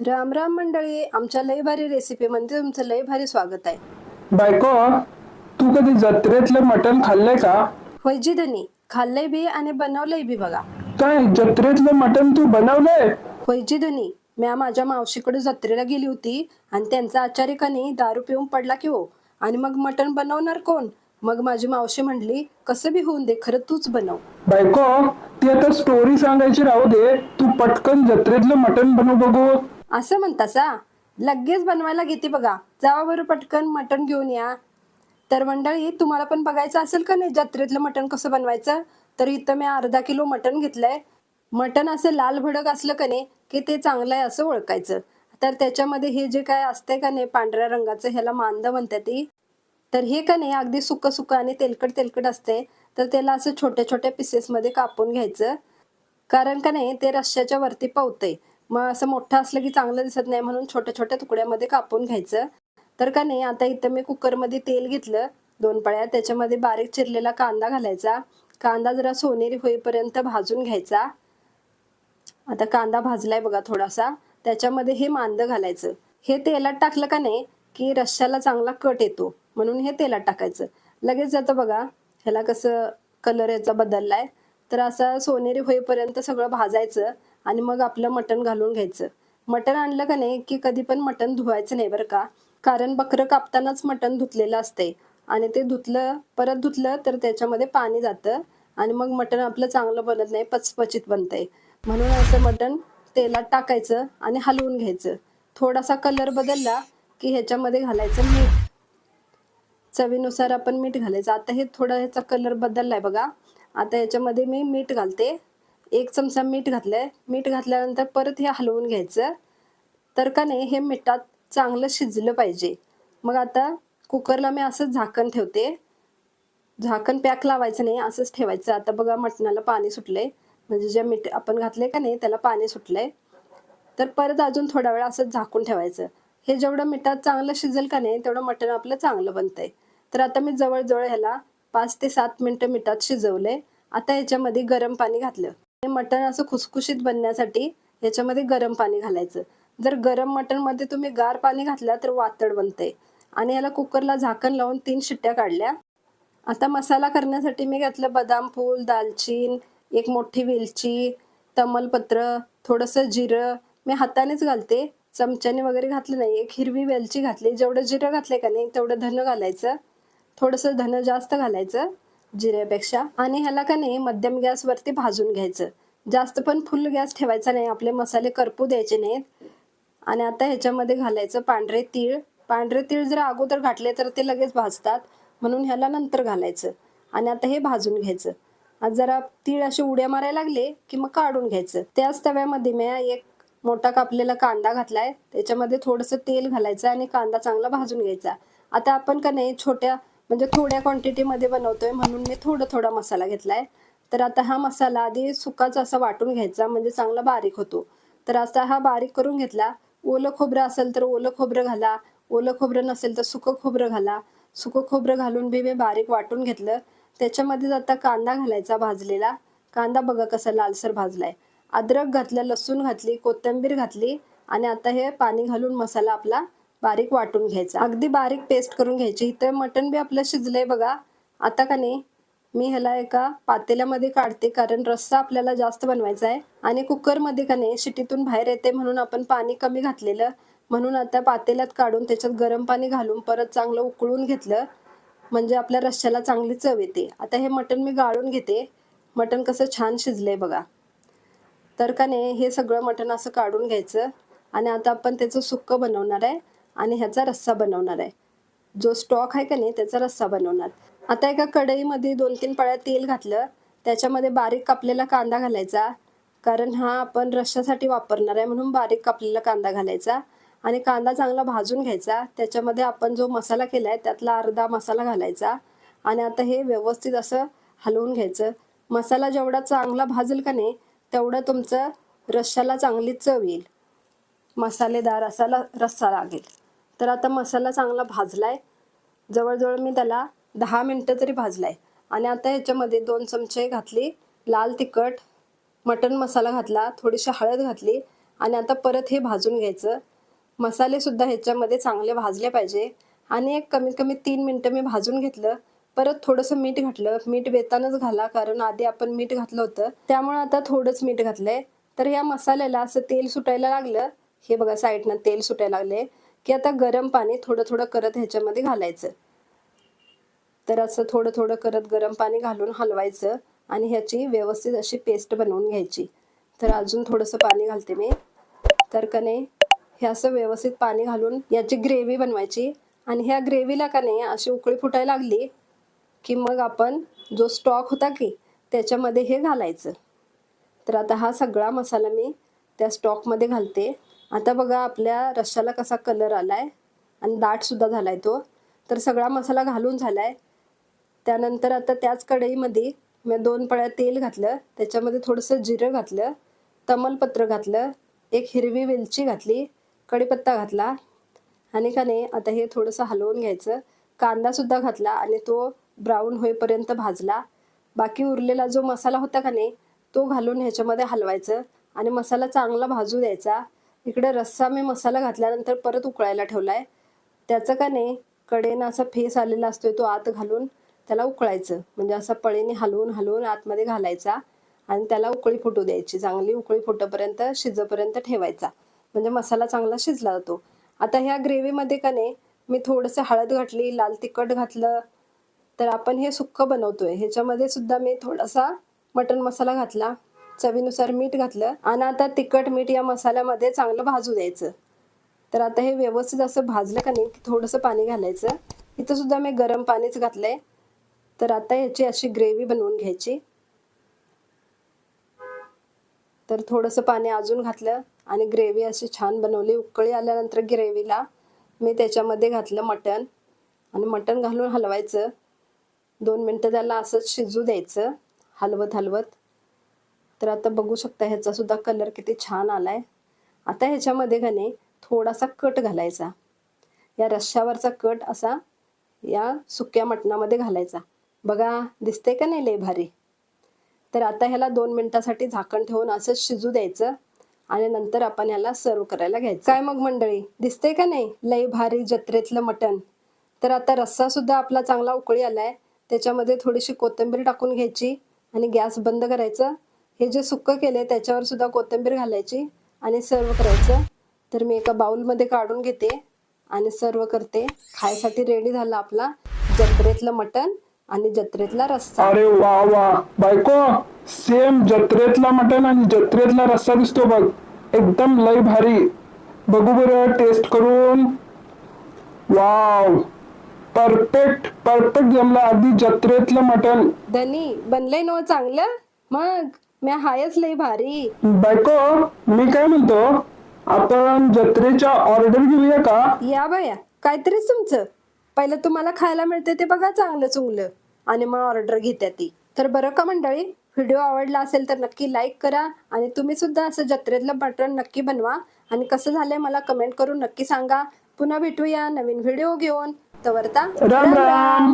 राम राम मंडळी आमच्या लय भारी रेसिपीमध्ये तुमचं लय भारी स्वागत आहे. बायको तू कधी जत्रेतलं मटण खाल्लंय का? होय जी धनी खाल्लंय बी आणि बनवलंय बी बघा. काय जत्रेतलं मटण तू बनवलंय? होय जी धनी म्या माझ्या मावशीकडे जत्रेला गेली होती आणि त्यांचा आचार्यकाने दारू पिऊन पडला की हो. आणि मग मटण बनवणार कोण? मग माझी मावशी म्हणली कसं बी होऊन दे खरं तूच बनव. बायको ती आता स्टोरी सांगायची राहू दे. तू पटकन जत्रेतलं मटण बनव बघू. असं म्हणतासा? लगेच बनवायला घेते बघा. जावा बरं पटकन मटण घेऊन या. तर मंडळी तुम्हाला पण बघायचं असेल का नाही? जत्रेतलं मटण कसं बनवायचं? तर इथं मी अर्धा किलो मटण घेतलंय. मटण असं लाल भडक असलं का नाही की ते चांगलं आहे असं ओळखायचं. तर त्याच्यामध्ये हे जे काय असते का नाही पांढऱ्या रंगाचं ह्याला मांद म्हणतात ती. तर हे का नाही अगदी सुकं सुकं आणि तेलकट तेलकट असते तर त्याला असं छोट्या छोट्या पीसेसमध्ये कापून घ्यायचं. कारण का नाही ते रश्श्याच्या वरती पावतंय. मग असं मोठं असलं की चांगलं दिसत नाही म्हणून छोट्या छोट्या तुकड्यामध्ये कापून घ्यायचं. तर का नाही आता इथं मी कुकरमध्ये तेल घेतलं दोन पळ्या. त्याच्यामध्ये बारीक चिरलेला कांदा घालायचा. कांदा जरा सोनेरी होईपर्यंत भाजून घ्यायचा. आता कांदा भाजलाय बघा थोडासा. त्याच्यामध्ये हे मांदं घालायचं. हे तेलात टाकलं का नाही की रश्श्याला चांगला कट येतो. म्हणून हे तेलात टाकायचं. लगेच जातं बघा ह्याला कसं कलर याचा बदललाय. तर असं सोनेरी होईपर्यंत सगळं भाजायचं. आणि मग आपलं मटण घालून घ्यायचं. मटण आणलं का नाही की कधी पण मटण धुवायचं नाही बरं का. कारण बकरं कापतानाच मटण धुतलेलं असतंय. आणि ते धुतलं परत धुतलं तर त्याच्यामध्ये पाणी जातं. आणि मग मटण आपलं चांगलं बनत नाही पचपचित बनतंय. म्हणून असं मटण तेलात टाकायचं आणि हलवून घ्यायचं. थोडासा कलर बदलला की ह्याच्यामध्ये घालायचं मीठ. चवीनुसार आपण मीठ घालायचं. आता हे थोडा ह्याचा कलर बदललाय बघा. आता याच्यामध्ये मी मीठ घालते. एक चमचा मीठ घातलंय. मीठ घातल्यानंतर परत हे हलवून घ्यायचं. तर का नाही हे मिठात चांगलं शिजलं पाहिजे. मग आता कुकरला मी असंच झाकण ठेवते. झाकण पॅक लावायचं नाही असंच ठेवायचं. आता बघा मटणाला पाणी सुटलंय. म्हणजे जे मीठ आपण घातलंय का नाही त्याला पाणी सुटलंय. तर परत अजून थोडा वेळ असंच झाकून ठेवायचं. हे जेवढं मिठात चांगलं शिजेल का नाही तेवढं मटण आपलं चांगलं बनतंय. तर आता मी जवळजवळ ह्याला पाच ते सात मिनटं मिठात शिजवलंय. आता ह्याच्यामध्ये गरम पाणी घातलं. हे मटण असं खुसखुशीत बनण्यासाठी ह्याच्यामध्ये गरम पाणी घालायचं. जर गरम मटणमध्ये तुम्ही गार पाणी घातलं तर वातड बनते आणि याला कुकरला झाकण लावून तीन शिट्ट्या काढल्या. आता मसाला करण्यासाठी मी घातलं बदाम फूल दालचीन एक मोठी वेलची तमलपत्र थोडंसं जिरं. मी हातानेच घालते. चमच्याने वगैरे घातलं नाही. एक हिरवी वेलची घातली. जेवढं जिरं घातले का नाही तेवढं धन घालायचं. थोडंसं धन जास्त घालायचं. जिऱ्यापेक्षा आणि ह्याला का नाही मध्यम गॅसवरती भाजून घ्यायचं. जास्त पण फुल गॅस ठेवायचा नाही आपले मसाले करपू द्यायचे नाहीत. आणि आता ह्याच्यामध्ये घालायचं पांढरे तीळ. पांढरे तीळ जर अगोदर घातले तर ते लगेच भाजतात. म्हणून ह्याला नंतर घालायचं. आणि आता हे भाजून घ्यायचं. आज जरा तीळ असे उड्या मारायला लागले की मग काढून घ्यायचं. त्याच तव्यामध्ये मी एक मोठा कापलेला कांदा घातलाय. त्याच्यामध्ये थोडंसं तेल घालायचं आणि कांदा चांगला भाजून घ्यायचा. आता आपण का नाही छोट्या म्हणजे थोड्या क्वांटिटीमध्ये बनवतोय म्हणून मी थोडं थोडा मसाला घेतलाय. तर आता हा मसाला आधी सुकाच असा वाटून घ्यायचा म्हणजे चांगला बारीक होतो. तर आता हा बारीक करून घेतला. ओलं खोबरं असेल तर ओलं खोबरं घाला. ओलं खोबरं नसेल तर सुकं खोबरं घाला. सुकं खोबरं घालून बी मी बारीक वाटून घेतलं. त्याच्यामध्येच आता कांदा घालायचा भाजलेला. कांदा बघा कसा लालसर भाजलाय. अद्रक घातलं लसूण घातली कोथिंबीर घातली आणि आता हे पाणी घालून मसाला आपला बारीक वाटून घ्यायचा. अगदी बारीक पेस्ट करून घ्यायची. इथं मटण बी आपलं शिजलंय बघा. आता का नाही मी ह्याला एका पातेल्यामध्ये काढते कारण रस्सा आपल्याला जास्त बनवायचा आहे. आणि कुकरमध्ये का नाही शिटीतून बाहेर येते म्हणून आपण पाणी कमी घातलेलं. म्हणून आता पातेल्यात काढून त्याच्यात गरम पाणी घालून परत चांगलं उकळून घेतलं. म्हणजे आपल्या रश्श्याला चांगली चव येते. आता हे मटण मी गाळून घेते. मटण कसं छान शिजलंय बघा. तर का नाही हे सगळं मटण असं काढून घ्यायचं. आणि आता आपण त्याचं सुक्कं बनवणार आहे. आणि ह्याचा रस्सा बनवणार आहे. जो स्टॉक आहे का नाही त्याचा रस्सा बनवणार. आता एका कढईमध्ये दोन तीन पळ्या तेल घातलं त्याच्यामध्ये बारीक कापलेला कांदा घालायचा. कारण हा आपण रश्श्यासाठी वापरणार आहे म्हणून बारीक कापलेला कांदा घालायचा. आणि कांदा चांगला भाजून घ्यायचा. त्याच्यामध्ये आपण जो मसाला केला आहे त्यातला अर्धा मसाला घालायचा. आणि आता हे व्यवस्थित असं हलवून घ्यायचं. मसाला जेवढा चांगला भाजेल का नाही तेवढं तुमचं रश्श्याला चांगली चव येईल. मसालेदार असा रस्सा लागेल. तर आता मसाला चांगला भाजला आहे जवळजवळ मी त्याला दहा मिनटं तरी भाजला आहे आणि आता ह्याच्यामध्ये दोन चमचे घातली लाल तिखट मटण मसाला घातला थोडीशी हळद घातली आणि आता परत हे भाजून घ्यायचं. मसालेसुद्धा ह्याच्यामध्ये चांगले भाजले पाहिजे. आणि एक कमीत कमी तीन मिनटं मी भाजून घेतलं. परत थोडंसं मीठ घातलं. मीठ बेतानच घाला कारण आधी आपण मीठ घातलं होतं. त्यामुळे आता थोडंच मीठ घातलंय. तर या मसाल्याला असं तेल सुटायला लागलं. हे बघा साईडनं तेल सुटायला लागले की आता गरम पाणी थोडं थोडं करत ह्याच्यामध्ये घालायचं. तर असं थोडं थोडं करत गरम पाणी घालून हलवायचं आणि ह्याची व्यवस्थित अशी पेस्ट बनवून घ्यायची. तर अजून थोडंसं पाणी घालते मी. तर का नाही हे असं व्यवस्थित पाणी घालून याची ग्रेव्ही बनवायची. आणि ह्या ग्रेव्हीला का नाही अशी उकळी फुटायला लागली की मग आपण जो स्टॉक होता की त्याच्यामध्ये हे घालायचं. तर आता हा सगळा मसाला मी त्या स्टॉकमध्ये घालते. आता बघा आपल्या रश्श्याला कसा कलर आलाय. आणि दाटसुद्धा झालाय तो. तर सगळा मसाला घालून झालाय. त्यानंतर आता त्याच कढईमध्ये मी दोन पळ्या तेल घातलं. त्याच्यामध्ये थोडंसं जिरं घातलं. तमलपत्र घातलं. एक हिरवी वेलची घातली. कढीपत्ता घातला. आणि का नाही आता हे थोडंसं हलवून घ्यायचं. कांदासुद्धा घातला आणि तो ब्राऊन होईपर्यंत भाजला. बाकी उरलेला जो मसाला होता का नाही तो घालून ह्याच्यामध्ये हलवायचं. आणि मसाला चांगला भाजू द्यायचा. इकडे रस्सा मी मसाला घातल्यानंतर परत उकळायला ठेवला आहे त्याचं का नाही कडेनं असा फेस आलेला असतोय तो आत घालून त्याला उकळायचं. म्हणजे असा पळीने हलवून हलवून आतमध्ये घालायचा आणि त्याला उकळी फुटू द्यायची. चांगली उकळी फुटेपर्यंत शिजपर्यंत ठेवायचा. म्हणजे मसाला चांगला शिजला जातो. आता ह्या ग्रेव्हीमध्ये का नाही मी थोडंसं हळद घातली लाल तिखट घातलं तर आपण हे सुक्क बनवतोय. ह्याच्यामध्ये सुद्धा मी थोडासा मटन मसाला घातला. चवीनुसार मीठ घातलं आणि आता तिखट मीठ या मसाल्यामध्ये चांगलं भाजू द्यायचं. तर आता हे व्यवस्थित असं भाजलं का नाही की थोडंसं पाणी घालायचं. इथं सुद्धा मी गरम पाणीच घातलंय. तर आता याची अशी ग्रेव्ही बनवून घ्यायची. तर थोडंसं पाणी अजून घातलं आणि ग्रेव्ही अशी छान बनवली. उकळी आल्यानंतर ग्रेव्हीला मी त्याच्यामध्ये घातलं मटण. आणि मटण घालून हलवायचं. दोन मिनटं त्याला असंच शिजू द्यायचं हलवत हलवत तर आता बघू शकता ह्याचा सुद्धा कलर किती छान आलाय. आता ह्याच्यामध्ये का नाही थोडासा कट घालायचा. या रश्श्यावरचा कट असा या सुक्या मटणामध्ये घालायचा. बघा दिसते का नाही लय भारी? तर आता ह्याला दोन मिनिटासाठी झाकण ठेवून असं शिजू द्यायचं आणि नंतर आपण ह्याला सर्व करायला घ्यायचं. काय मग मंडळी दिसते का नाही लय भारी जत्रेतलं मटण? तर आता रस्सा सुद्धा आपला चांगला उकळी आलाय. त्याच्यामध्ये थोडीशी कोथिंबीर टाकून घ्यायची आणि गॅस बंद करायचं. हे जे सुक्क केले त्याच्यावर सुद्धा कोथिंबीर घालायची आणि सर्व करायचं. तर मी एका बाउलमध्ये काढून घेते आणि सर्व करते. खायसाठी रेडी झाला आपला जत्रेतलं मटण आणि जत्रेतला रस्सा. अरे वा वा. बायको सेम जत्रेतला मटण आणि जत्रेतला रस्सा दिसतो बघ. एकदम लय भारी. बघू बरं टेस्ट करून. वाव. परफेक्ट परफेक्ट जमला. अगदी जत्रेतलं मटण. धनी बनलंय ना चांगलं? मग. म्या हायच लय भारी. बायको मी काय म्हणतो आपण जत्रेच्या ऑर्डर घेऊया का? या बाया काहीतरीच तुमचं. पहिलं तुम्हाला खायला मिळते ते बघा चांगलं चुंगलं. आणि मग ऑर्डर घेत्या ती. तर बरं का मंडळी व्हिडिओ आवडला असेल तर नक्की लाईक करा आणि तुम्ही सुद्धा असं जत्रेतलं बटन नक्की बनवा. आणि कसं झालंय मला कमेंट करून नक्की सांगा. पुन्हा भेटूया नवीन व्हिडिओ घेऊन. तवरता राम राम.